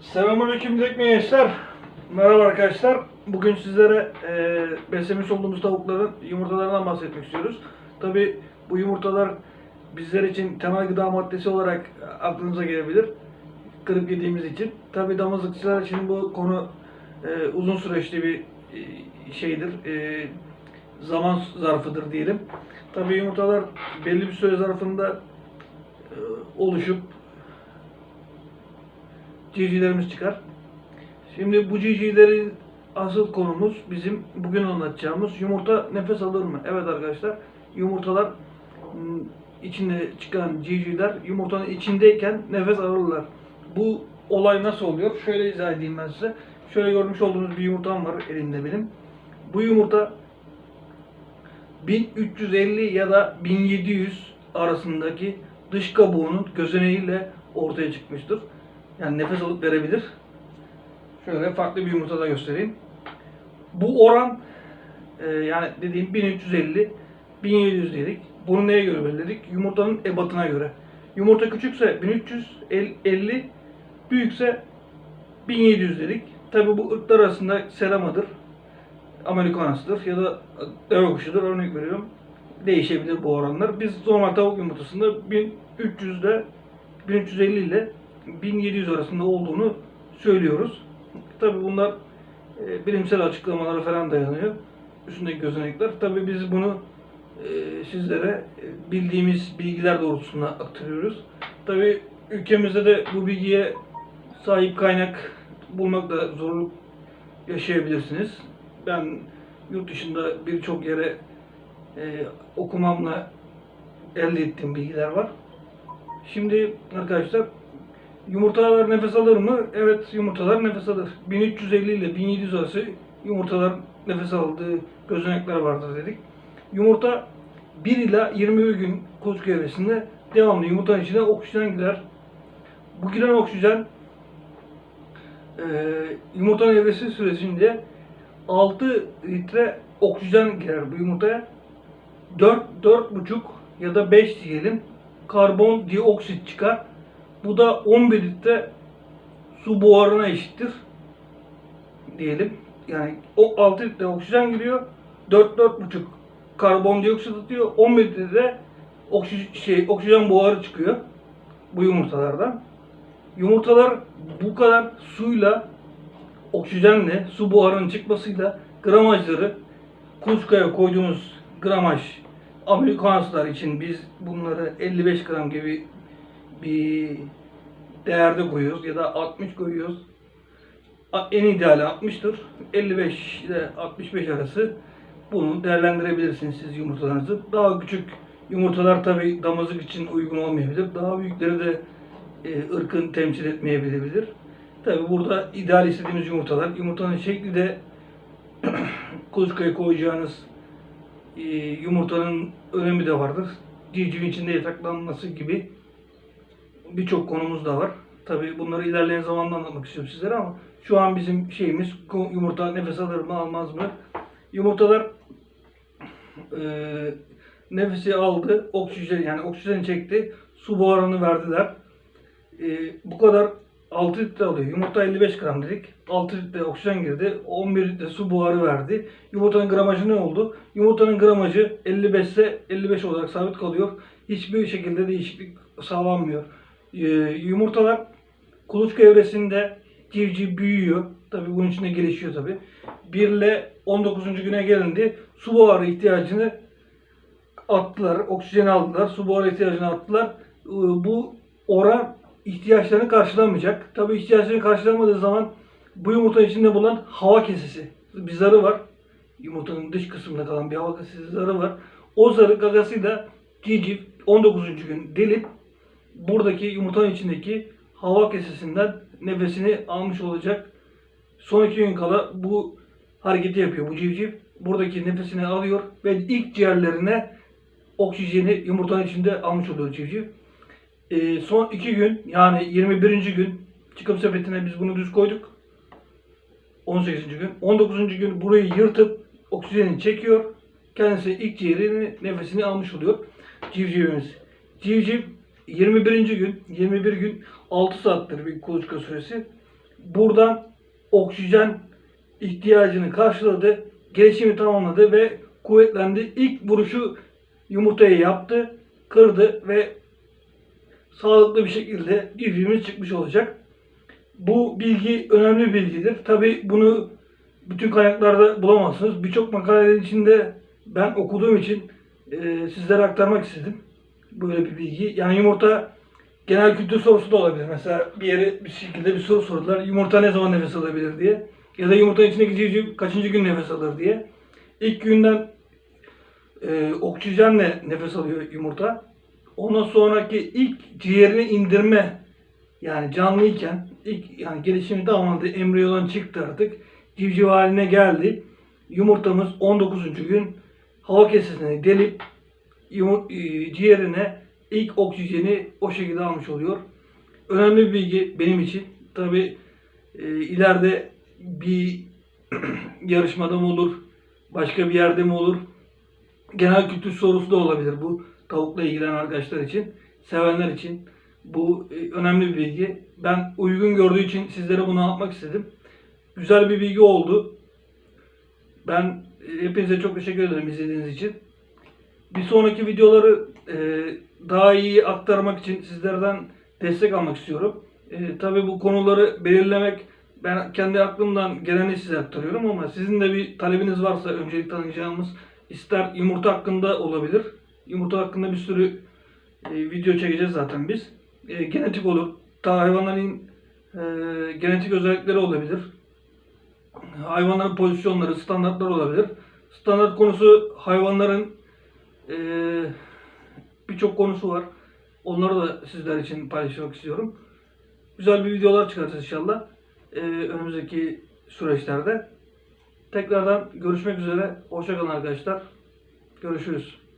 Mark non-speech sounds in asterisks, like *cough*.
Selamünaleyküm dilek gençler. Merhaba arkadaşlar. Bugün sizlere e, beslemiş olduğumuz tavukların yumurtalarından bahsetmek istiyoruz. Tabi bu yumurtalar bizler için temel gıda maddesi olarak aklınıza gelebilir. Kırıp yediğimiz için. Tabi damızlıkçılar için bu konu e, uzun süreçli bir e, şeydir. E, zaman zarfıdır diyelim. Tabi yumurtalar belli bir süre zarfında e, oluşup civcivlerimiz çıkar. Şimdi bu civcivlerin asıl konumuz bizim bugün anlatacağımız yumurta nefes alır mı? Evet arkadaşlar yumurtalar m, içinde çıkan civcivler yumurtanın içindeyken nefes alırlar. Bu olay nasıl oluyor? Şöyle izah edeyim ben size. Şöyle görmüş olduğunuz bir yumurtam var elimde benim. Bu yumurta 1350 ya da 1700 arasındaki dış kabuğunun gözeneğiyle ortaya çıkmıştır. Yani nefes alıp verebilir. Şöyle farklı bir yumurta da göstereyim. Bu oran e, yani dediğim 1350 1700 dedik. Bunu neye göre belirledik? Yumurtanın ebatına göre. Yumurta küçükse 1350, büyükse 1700 dedik. Tabi bu ırklar arasında seramadır, Amerikanasıdır ya da deve kuşudur örnek veriyorum. Değişebilir bu oranlar. Biz normal tavuk yumurtasında 1300'de 1350 ile 1700 arasında olduğunu söylüyoruz. Tabi bunlar e, bilimsel açıklamalara falan dayanıyor. Üstündeki gözenekler. Tabi biz bunu e, sizlere e, bildiğimiz bilgiler doğrultusunda aktarıyoruz. Tabi ülkemizde de bu bilgiye sahip kaynak bulmakta zorluk yaşayabilirsiniz. Ben yurt dışında birçok yere okumamla elde ettiğim bilgiler var. Şimdi arkadaşlar yumurtalar nefes alır mı? Evet yumurtalar nefes alır. 1350 ile 1700 arası yumurtalar nefes aldığı gözenekler vardır dedik. Yumurta 1 ila 21 gün kuluçka evresinde devamlı yumurtanın içine oksijen girer. Bu giren oksijen e, yumurtanın evresi süresince 6 litre oksijen girer bu yumurtaya. 4 4,5 ya da 5 diyelim karbon dioksit çıkar. Bu da 11 litre su buharına eşittir. Diyelim. Yani o 6 litre oksijen giriyor. 4 4,5 karbondioksit atıyor. 11 litre de oksijen, şey, oksijen buharı çıkıyor. Bu yumurtalardan. Yumurtalar bu kadar suyla oksijenle su buharının çıkmasıyla gramajları kuluçkaya koyduğumuz gramaj Amerikanslar için biz bunları 55 gram gibi bir değerde koyuyoruz ya da 60 koyuyoruz. En ideali 60'tır. 55 ile 65 arası bunu değerlendirebilirsiniz siz yumurtalarınızı. Daha küçük yumurtalar tabi damızlık için uygun olmayabilir. Daha büyükleri de e, ırkın temsil etmeyebilir. Tabi burada ideal istediğimiz yumurtalar. Yumurtanın şekli de *clears throat* kuluçkaya koyacağınız e, yumurtanın önemi de vardır. Civcivin içinde yataklanması gibi birçok konumuz da var. Tabi bunları ilerleyen zamanda anlatmak istiyorum sizlere ama şu an bizim şeyimiz yumurta nefes alır mı almaz mı? Yumurtalar e, nefesi aldı, oksijen yani oksijen çekti, su buharını verdiler. E, bu kadar 6 litre alıyor. Yumurta 55 gram dedik. 6 litre oksijen girdi. 11 litre su buharı verdi. Yumurtanın gramajı ne oldu? Yumurtanın gramajı 55 ise 55 olarak sabit kalıyor. Hiçbir şekilde değişiklik sağlanmıyor. Ee, yumurtalar kuluçka evresinde civciv büyüyor. Tabii bunun içinde gelişiyor tabii. 1 ile 19. güne gelindi. Su buharı ihtiyacını attılar. Oksijen aldılar. Su buharı ihtiyacını attılar. Ee, Bu oran ihtiyaçlarını karşılamayacak. Tabii ihtiyaçlarını karşılamadığı zaman bu yumurtanın içinde bulunan hava kesesi bir zarı var. Yumurtanın dış kısmında kalan bir hava kesesi zarı var. O zarı gagasıyla civciv 19. gün delip buradaki yumurtanın içindeki hava kesesinden nefesini almış olacak. Son iki gün kala bu hareketi yapıyor bu civciv. Buradaki nefesini alıyor ve ilk ciğerlerine oksijeni yumurtanın içinde almış oluyor civciv. Ee, son iki gün yani 21. gün çıkım sepetine biz bunu düz koyduk. 18. gün. 19. gün burayı yırtıp oksijeni çekiyor. Kendisi ilk ciğerini nefesini almış oluyor. Civcivimiz. Civciv 21. gün 21 gün 6 saattir bir kuluçka süresi. buradan oksijen ihtiyacını karşıladı. Gelişimi tamamladı ve kuvvetlendi. İlk vuruşu yumurtayı yaptı, kırdı ve sağlıklı bir şekilde civcivimiz çıkmış olacak. Bu bilgi önemli bilgidir. Tabi bunu bütün kaynaklarda bulamazsınız. Birçok makalelerin içinde ben okuduğum için e, sizlere aktarmak istedim. Böyle bir bilgi. Yani yumurta genel kültür sorusu da olabilir. Mesela bir yere bir şekilde bir soru sordular. Yumurta ne zaman nefes alabilir diye. Ya da yumurtanın içindeki kaçıncı gün nefes alır diye. İlk günden e, oksijenle nefes alıyor yumurta. Ondan sonraki ilk ciğerini indirme yani canlıyken ilk yani gelişimi tamamladı. Embriyodan çıktı artık. Civciv haline geldi. Yumurtamız 19. gün hava kesesini delip ciğerine ilk oksijeni o şekilde almış oluyor. Önemli bir bilgi benim için. Tabi ileride bir *clears throat* yarışmada mı olur, başka bir yerde mi olur? Genel kültür sorusu da olabilir bu tavukla ilgilenen arkadaşlar için, sevenler için. Bu e, önemli bir bilgi. Ben uygun gördüğü için sizlere bunu anlatmak istedim. Güzel bir bilgi oldu. Ben e, hepinize çok teşekkür ederim izlediğiniz için. Bir sonraki videoları e, daha iyi aktarmak için sizlerden destek almak istiyorum. E, tabii bu konuları belirlemek ben kendi aklımdan geleni size aktarıyorum ama sizin de bir talebiniz varsa öncelik tanıyacağımız ister yumurta hakkında olabilir. Yumurta hakkında bir sürü e, video çekeceğiz zaten biz. E, genetik olur. Ta hayvanların e, genetik özellikleri olabilir. Hayvanların pozisyonları, standartlar olabilir. Standart konusu hayvanların e, birçok konusu var. Onları da sizler için paylaşmak istiyorum. Güzel bir videolar çıkartacağız inşallah. e, önümüzdeki süreçlerde. Tekrardan görüşmek üzere. Hoşçakalın arkadaşlar. Görüşürüz.